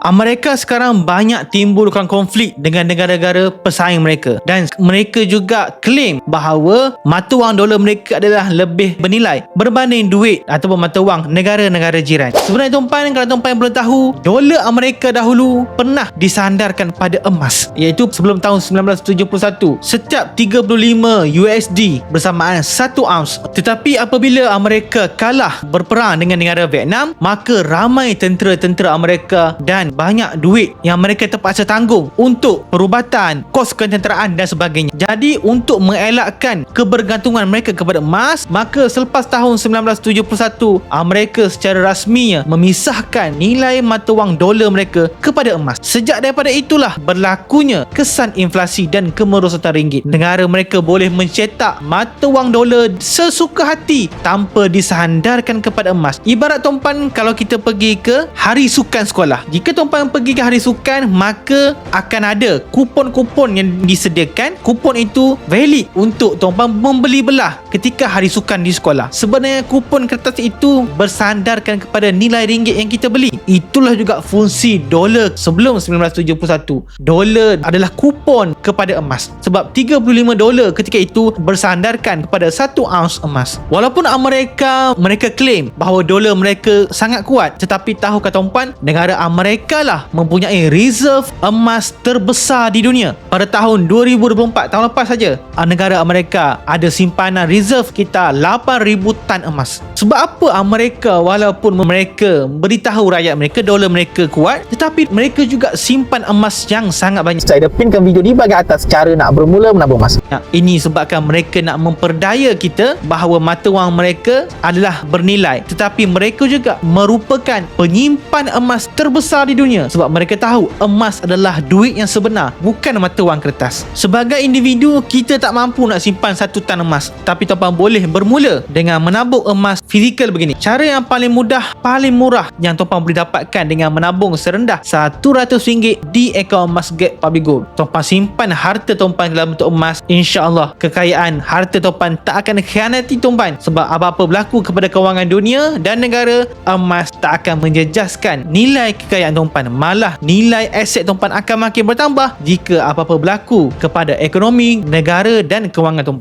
Amerika sekarang banyak timbulkan konflik dengan negara-negara pesaing mereka dan mereka juga claim bahawa mata wang dolar mereka adalah lebih bernilai berbanding duit ataupun mata wang negara-negara jiran. Sebenarnya tuan-puan kalau tuan-puan boleh tahu, dolar Amerika dahulu pernah disandarkan pada emas iaitu sebelum tahun 1971 setiap 35 USD bersamaan 1 ounce. Tetapi apabila Amerika kalah berperang dengan negara Vietnam, maka ramai tentera-tentera Amerika dan banyak duit yang mereka terpaksa tanggung untuk perubatan, kos ketenteraan dan sebagainya. Jadi untuk mengelakkan kebergantungan mereka kepada emas, maka selepas tahun 1971, Amerika secara rasminya memisahkan nilai mata wang dolar mereka kepada emas. Sejak daripada itulah berlakunya kesan inflasi dan kemerosotan ringgit. Negara mereka boleh mencetak mata wang dolar sesuka hati tanpa disandarkan kepada emas. Ibarat tuan kalau kita pergi ke hari sukan sekolah. Jika tuan-puan pergi ke hari sukan maka akan ada kupon-kupon yang disediakan. Kupon itu valid untuk tuan-puan membeli belah ketika hari sukan di sekolah. Sebenarnya kupon kertas itu bersandarkan kepada nilai ringgit yang kita beli. Itulah juga fungsi dolar sebelum 1971 dolar adalah kupon kepada emas. Sebab 35 dolar ketika itu bersandarkan kepada 1 ounce emas. Walaupun Amerika mereka claim bahawa dolar mereka sangat kuat tetapi tahukah tuan-puan negara Amerika lah mempunyai reserve emas terbesar di dunia. Pada tahun 2024, tahun lepas saja, ah, negara Amerika ada simpanan reserve kita 8,000 tan emas. Sebab apa Amerika walaupun mereka beritahu rakyat mereka dolar mereka kuat, tetapi mereka juga simpan emas yang sangat banyak. Saya dah pinkan video di bahagian atas cara nak bermula menabung emas. Nah, ini sebabkan mereka nak memperdaya kita bahawa mata wang mereka adalah bernilai tetapi mereka juga merupakan penyimpan emas terbesar di dunia sebab mereka tahu emas adalah duit yang sebenar bukan mata wang kertas. Sebagai individu kita tak mampu nak simpan satu tan emas. Tapi tuan boleh bermula dengan menabung emas fizikal begini. Cara yang paling mudah paling murah yang tuan boleh dapatkan dengan menabung serendah RM100 di akaun emas Get Public Gold. Tuan simpan harta tuan dalam bentuk emas insyaAllah kekayaan harta tuan tak akan khianati tuan sebab apa-apa berlaku kepada kewangan dunia dan negara emas tak akan menjejaskan nilai kekayaan tuan malah nilai aset tuan akan makin bertambah jika apa-apa berlaku kepada ekonomi negara dan kewangan tuan